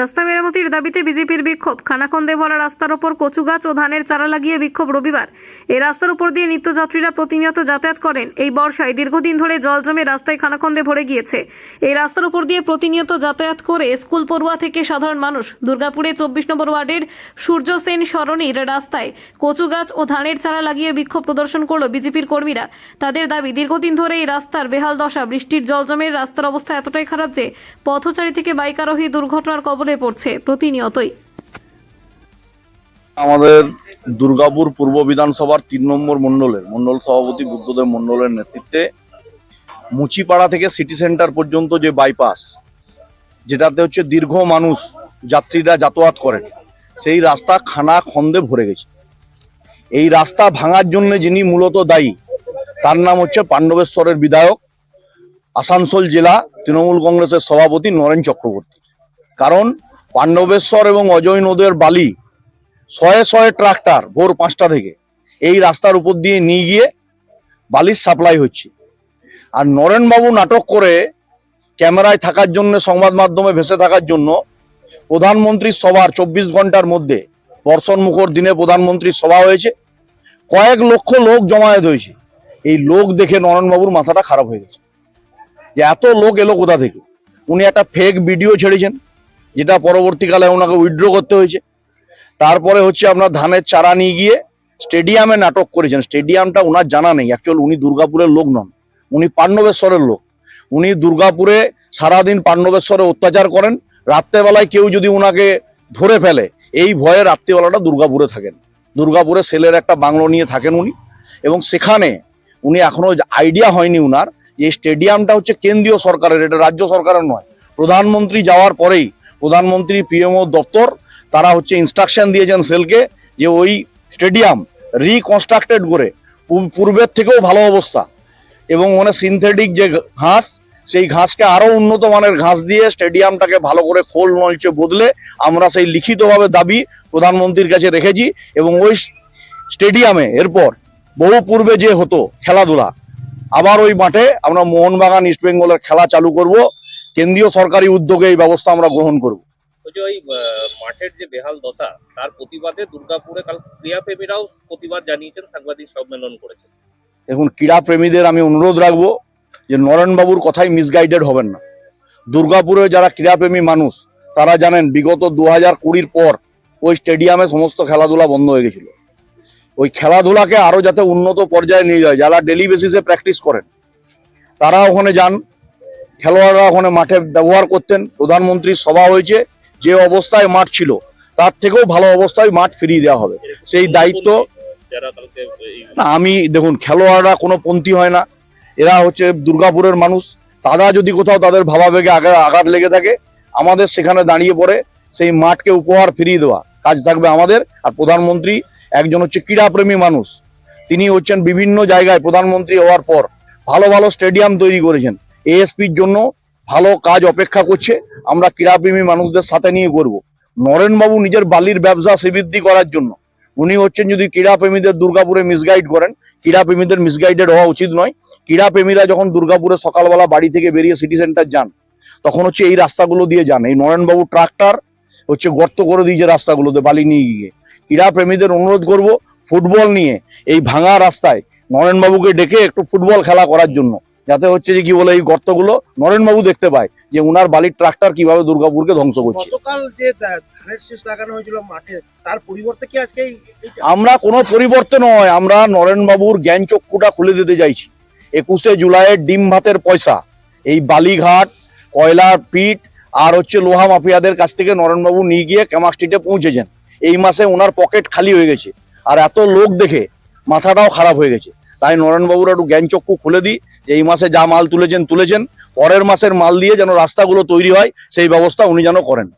রাস্তা মেরামতির দাবিতে বিজেপির বিক্ষোভ। খানাখন্দে ভরা রাস্তার ওপর কচু গাছ ও ধানের চারা লাগিয়ে বিক্ষোভ রবিবার। এই রাস্তার উপর দিয়ে নিত্যযাত্রীরা প্রতিনিয়ত যাতায়াত করেন। এই বর্ষায় দীর্ঘদিন ধরে জল জমে রাস্তায় খানাখন্দে ভরে গিয়েছে। এই রাস্তার উপর দিয়ে প্রতিনিয়ত যাতায়াত করে স্কুল পড়ুয়া থেকে সাধারণ মানুষ। দুর্গাপুরে চব্বিশ নম্বর ওয়ার্ডের সূর্য সেন সরণির রাস্তায় কচু গাছ ও ধানের চারা লাগিয়ে বিক্ষোভ প্রদর্শন করল বিজেপির কর্মীরা। তাদের দাবি, দীর্ঘদিন ধরে এই রাস্তার বেহাল দশা, বৃষ্টির জল জমে রাস্তার অবস্থা এতটাই খারাপ যে পথচারী থেকে বাইক আরোহী দুর্ঘটনার কবলে পড়ছে প্রতিনিয়তই। আমাদের দুর্গাপুর পূর্ব বিধানসভার তিন নম্বর মণ্ডলের, মণ্ডল সভাপতি বুদ্ধদেব মণ্ডলের নেতৃত্বে মুচিপাড়া থেকে সিটি সেন্টার পর্যন্ত যে বাইপাস যেটাতে হচ্ছে দীর্ঘ মানুষ, যাত্রীরা যাতায়াত করেন, সেই রাস্তা খানা খন্দে ভরে গেছে। এই রাস্তা ভাঙার জন্য যিনি মূলত দায়ী, তার নাম হচ্ছে পাণ্ডবেশ্বরের বিধায়ক, আসানসোল জেলা তৃণমূল কংগ্রেসের সভাপতি নরেন চক্রবর্তী। কারণ পাণ্ডবেশ্বর এবং অজয় নদের বালি শয়ে শয়ে ট্রাক্টর, ভোর পাঁচটা থেকে। এই রাস্তার উপর দিয়ে নিয়ে গিয়ে বালির সাপ্লাই হচ্ছে। আর নরেনবাবু নাটক করে ক্যামেরায় থাকার জন্য, সংবাদ মাধ্যমে ভেসে থাকার জন্য প্রধানমন্ত্রীর সভার চব্বিশ ঘণ্টার মধ্যে বর্ষণ মুখর দিনে প্রধানমন্ত্রীর সভা হয়েছে। কয়েক লক্ষ লোক জমায়েত হয়েছে। এই লোক দেখে নরেনবাবুর মাথাটা খারাপ হয়ে গেছে। যে এত লোক এলো কোথা থেকে? উনি একটা ফেক ভিডিও ছেড়েছেন। যেটা পরবর্তীকালে ওনাকে উইথড্র করতে হয়েছে। তারপরে হচ্ছে আপনার ধানের চারা নিয়ে গিয়ে স্টেডিয়ামে নাটক করেছেন। স্টেডিয়ামটা ওনার জানা নেই। অ্যাকচুয়াল উনি দুর্গাপুরের লোক নন। উনি পাণ্ডবেশ্বরের লোক। উনি দুর্গাপুরে সারাদিন পাণ্ডবেশ্বরে অত্যাচার করেন। রাত্রেবেলায় কেউ যদি ওনাকে ধরে ফেলে, এই ভয়ে রাত্রিবেলাটা দুর্গাপুরে থাকেন। দুর্গাপুরে সেলের একটা বাংলো নিয়ে থাকেন উনি। এবং সেখানে উনি এখনও আইডিয়া হয়নি উনার যে স্টেডিয়ামটা হচ্ছে কেন্দ্রীয় সরকারের, এটা রাজ্য সরকারের নয়। প্রধানমন্ত্রী যাওয়ার পরেই প্রধানমন্ত্রী পিএমও দপ্তর, তারা হচ্ছে ইনস্ট্রাকশন দিয়েছেন সেলকে যে ওই স্টেডিয়াম রিকনস্ট্রাক্টেড করে পূর্বের থেকেও ভালো অবস্থা। এবং মানে সিনথেটিক যে ঘাস, সেই ঘাসকে আরও উন্নত মানের ঘাস দিয়ে স্টেডিয়ামটাকে ভালো করে খোল নলচে বদলে আমরা সেই লিখিতভাবে দাবি প্রধানমন্ত্রীর কাছে রেখেছি এবং ওই স্টেডিয়ামে এরপর বহু পূর্বে যে হতো খেলাধুলা, আবার ওই মাঠে আমরা মোহনবাগান ইস্ট বেঙ্গলের খেলা চালু করব। কেন্দ্রীয় সরকারি উদ্যোগে এই ব্যবস্থা আমরা গ্রহণ করব। ওই যে ওই মাঠের যে বেহাল দশা তার প্রতিবাদে দুর্গাপুরে কাল ক্রীড়াপ্রেমীরাও প্রতিবাদ জানিয়েছেন সাংবাদিক সম্মেলন করেছেন। এখন ক্রীড়া প্রেমীদের আমি অনুরোধ রাখব যে নরেনবাবুর কথাই মিসগাইডেড হবেন না। দুর্গাপুরে যারা ক্রীড়াপ্রেমী মানুষ তারা জানেন বিগত দু হাজার কুড়ির পর ওই স্টেডিয়ামে সমস্ত খেলাধুলা বন্ধ হয়ে গেছিল। ওই খেলাধুলাকে আরও যাতে উন্নত পর্যায়ে নিয়ে যায় যারা ডেলি বেসিসে প্র্যাকটিস করেন তারা ওখানে যান খেলোয়াড়রা ওখানে মাঠে ব্যবহার করতেন, প্রধানমন্ত্রীর সভা হয়েছে, যে অবস্থায় মাঠ ছিল, তার থেকেও ভালো অবস্থায় মাঠ ফিরিয়ে দেওয়া হবে। সেই দায়িত্ব না, আমি, দেখুন, খেলোয়াড়রা কোনো পন্থী হয় না। এরা হচ্ছে দুর্গাপুরের মানুষ। তারা যদি কোথাও তাদের ভাবাবেগে আগা আঘাত লেগে থাকে, আমাদের সেখানে দাঁড়িয়ে পড়ে, সেই মাঠকে উপহার ফিরিয়ে দেওয়া। কাজ থাকবে আমাদের আর প্রধানমন্ত্রী একজন হচ্ছে ক্রীড়াপ্রেমী মানুষ। তিনি হচ্ছেন বিভিন্ন জায়গায় প্রধানমন্ত্রী হওয়ার পর ভালো ভালো স্টেডিয়াম তৈরি করেছেন। এএসপির জন্য ভালো কাজ অপেক্ষা করছে। আমরা ক্রীড়াপ্রেমী মানুষদের সাথে নিয়ে করব নরেনবাবু নিজের বালির ব্যবসা শ্রীবৃদ্ধি করার জন্য। উনি হচ্ছেন যদি ক্রীড়াপ্রেমীদের দুর্গাপুরে মিসগাইড করেন, ক্রীড়াপ্রেমীদের মিসগাইডেড হওয়া উচিত নয়। ক্রীড়াপ্রেমীরা যখন দুর্গাপুরে সকালবেলা বাড়ি থেকে বেরিয়ে সিটি সেন্টার যান, তখন হচ্ছে এই রাস্তাগুলো দিয়ে যান। এই নরেনবাবু ট্রাক্টর হচ্ছে গর্ত করে দিয়েছে রাস্তাগুলোতে বালি নিয়ে গিয়ে। ক্রীড়াপ্রেমীদের অনুরোধ করব ফুটবল নিয়ে এই ভাঙা রাস্তায় নরেনবাবুকে ডেকে একটু ফুটবল খেলা করার জন্য। যাতে হচ্ছে যে কি বলে এই গর্তগুলো নরেনবাবু দেখতে পায় যে উনার বালির ট্রাক্টর কীভাবে দুর্গাপুরকে ধ্বংস করছে। আমরা কোনো পরিবর্তন নয় আমরা নরেনবাবুর জ্ঞান চক্ষুটা খুলে দিতে চাইছি। একুশে জুলাইয়ের ডিম ভাতের পয়সা এই বালিঘাট কয়লার পিট আর হচ্ছে লোহা মাফিয়াদের কাছ থেকে নরেনবাবু নিয়ে গিয়ে ক্যামাক স্ট্রিটে পৌঁছেছেন। এই মাসে ওনার পকেট খালি হয়ে গেছে। আর এত লোক দেখে মাথাটাও খারাপ হয়ে গেছে। তাই নরেনবাবুরা একটু জ্ঞান চক্ষু খুলে দিই যে এই মাসে যা মাল তুলেছেন তুলেছেন। পরের মাসের মাল দিয়ে যেন রাস্তাগুলো তৈরি হয়, সেই ব্যবস্থা উনি যেন করেন।